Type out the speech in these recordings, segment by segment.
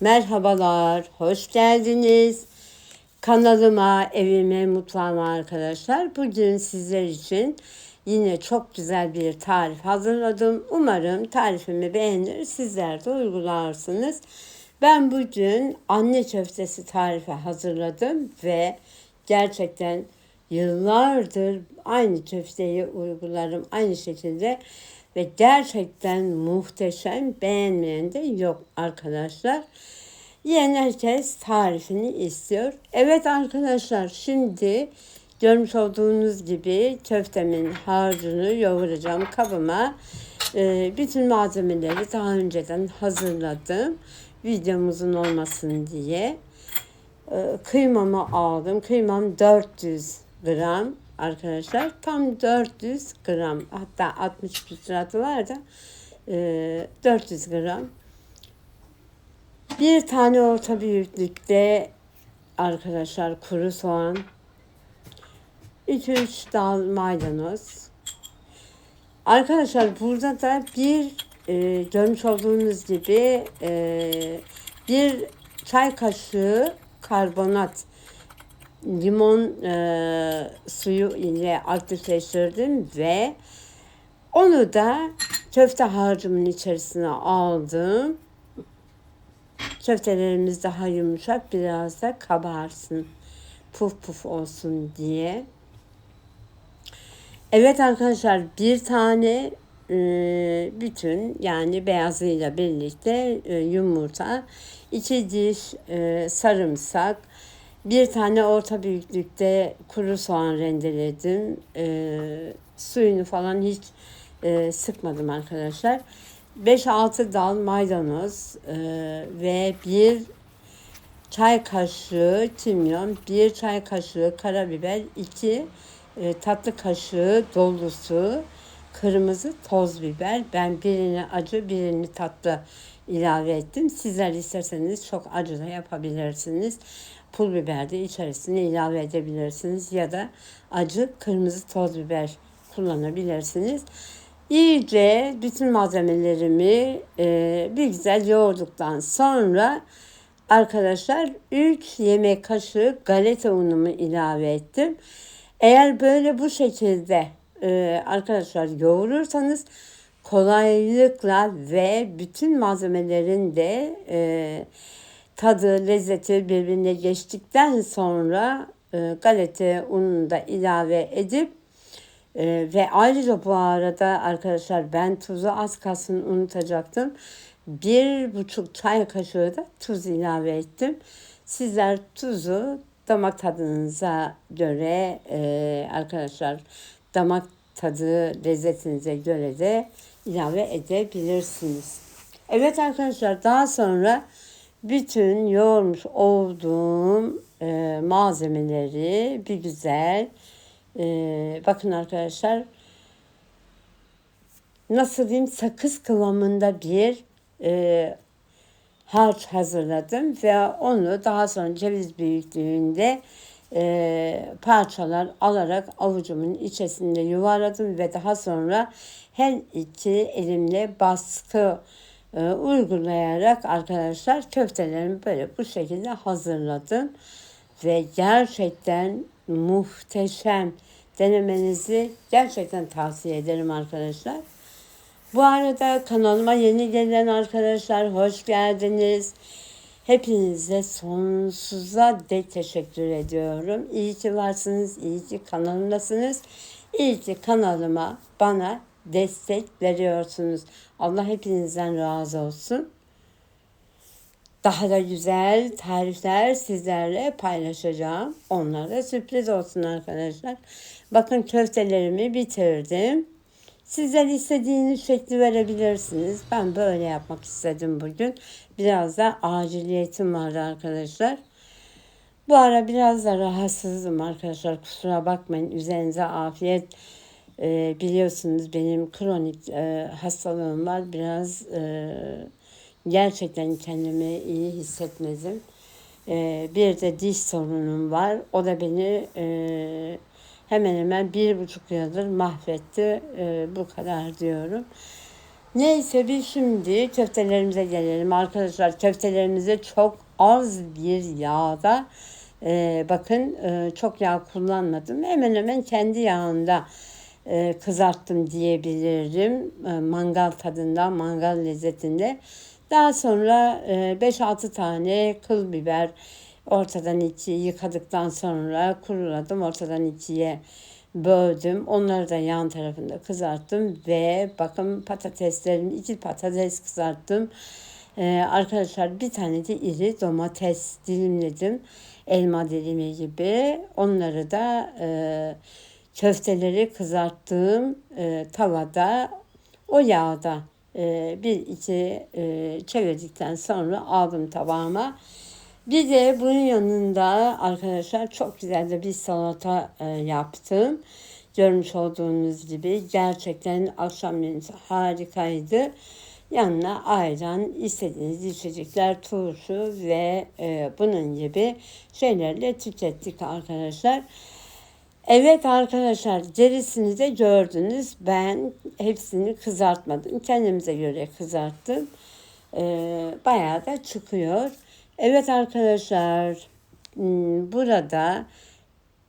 Merhabalar, hoş geldiniz. Kanalıma, evime, mutfağıma arkadaşlar. Bugün sizler için yine çok güzel bir tarif hazırladım. Umarım tarifimi beğenir, sizler de uygularsınız. Ben bugün anne köftesi tarifi hazırladım ve gerçekten yıllardır aynı köfteyi uygularım aynı şekilde ve gerçekten muhteşem beğenmeyen de yok arkadaşlar. Yiyen herkes tarifini istiyor. Evet arkadaşlar şimdi görmüş olduğunuz gibi köftemin harcını yoğuracağım kabıma. Ee, bütün malzemeleri daha önceden hazırladım. Videomuzun olmasın diye. Ee, kıymamı aldım. Kıymam 400 gram arkadaşlar. Tam 400 gram hatta 60 küsuratı var da e, 400 gram. Bir tane orta büyüklükte arkadaşlar kuru soğan. 2-3 dal maydanoz. Arkadaşlar burada da bir e, görmüş olduğunuz gibi e, bir çay kaşığı karbonat limon e, suyu ile aktifleştirdim ve onu da köfte harcımın içerisine aldım. Köftelerimiz daha yumuşak biraz da kabarsın. Puf puf olsun diye. Evet arkadaşlar bir tane e, bütün yani beyazıyla birlikte e, yumurta, iki diş e, sarımsak, bir tane orta büyüklükte kuru soğan rendeledim. E, suyunu falan hiç e, sıkmadım arkadaşlar. 5-6 dal maydanoz e, ve bir çay kaşığı kimyon, bir çay kaşığı karabiber, iki e, tatlı kaşığı dolusu kırmızı toz biber. Ben birini acı, birini tatlı ilave ettim. Sizler isterseniz çok acı da yapabilirsiniz pul biber de içerisine ilave edebilirsiniz ya da acı kırmızı toz biber kullanabilirsiniz. İyice bütün malzemelerimi e, bir güzel yoğurduktan sonra arkadaşlar 3 yemek kaşığı galeta unumu ilave ettim. Eğer böyle bu şekilde e, arkadaşlar yoğurursanız kolaylıkla ve bütün malzemelerin de e, tadı, lezzeti birbirine geçtikten sonra e, galeta ununu da ilave edip e, ve ayrıca bu arada arkadaşlar ben tuzu az kalsın unutacaktım. Bir buçuk çay kaşığı da tuz ilave ettim. Sizler tuzu damak tadınıza göre e, arkadaşlar damak tadı lezzetinize göre de ilave edebilirsiniz. Evet arkadaşlar daha sonra bütün yoğurmuş olduğum e, malzemeleri bir güzel e, bakın arkadaşlar nasıl diyeyim sakız kıvamında bir e, harç hazırladım ve onu daha sonra ceviz büyüklüğünde e, parçalar alarak avucumun içerisinde yuvarladım ve daha sonra her iki elimle baskı uygulayarak arkadaşlar köftelerimi böyle bu şekilde hazırladım. Ve gerçekten muhteşem denemenizi gerçekten tavsiye ederim arkadaşlar. Bu arada kanalıma yeni gelen arkadaşlar hoş geldiniz. Hepinize sonsuza dek teşekkür ediyorum. İyi ki varsınız, iyi ki kanalımdasınız. İyi ki kanalıma, bana destek veriyorsunuz. Allah hepinizden razı olsun. Daha da güzel tarifler sizlerle paylaşacağım. Onlar da sürpriz olsun arkadaşlar. Bakın köftelerimi bitirdim. Sizler istediğiniz şekli verebilirsiniz. Ben böyle yapmak istedim bugün. Biraz da aciliyetim vardı arkadaşlar. Bu ara biraz da rahatsızım arkadaşlar. Kusura bakmayın. Üzerinize afiyet e, biliyorsunuz benim kronik e, hastalığım var. Biraz e, gerçekten kendimi iyi hissetmedim. E, bir de diş sorunum var. O da beni e, hemen hemen bir buçuk yıldır mahvetti. E, bu kadar diyorum. Neyse biz şimdi köftelerimize gelelim arkadaşlar. Köftelerimizi çok az bir yağda e, bakın e, çok yağ kullanmadım. Hemen hemen kendi yağında e, kızarttım diyebilirim. E, mangal tadında, mangal lezzetinde. Daha sonra e, 5-6 tane kıl biber ortadan ikiye yıkadıktan sonra kuruladım. Ortadan ikiye böldüm. Onları da yan tarafında kızarttım ve bakın patateslerimi iki patates kızarttım. Ee, arkadaşlar bir tane de iri domates dilimledim. Elma dilimi gibi. Onları da e, köfteleri kızarttığım e, tavada o yağda e, bir iki e, çevirdikten sonra aldım tabağıma. Bir de bunun yanında arkadaşlar çok güzel de bir salata e, yaptım. Görmüş olduğunuz gibi gerçekten akşam menüsü harikaydı. Yanına ayran, istediğiniz içecekler, turşu ve e, bunun gibi şeylerle tükettik arkadaşlar. Evet arkadaşlar gerisini de gördünüz. Ben hepsini kızartmadım. Kendimize göre kızarttım. Ee, bayağı da çıkıyor. Evet arkadaşlar hmm, burada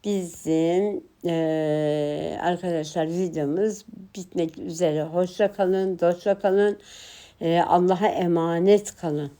bizim e, arkadaşlar videomuz bitmek üzere. Hoşça kalın, dostça kalın. E, Allah'a emanet kalın.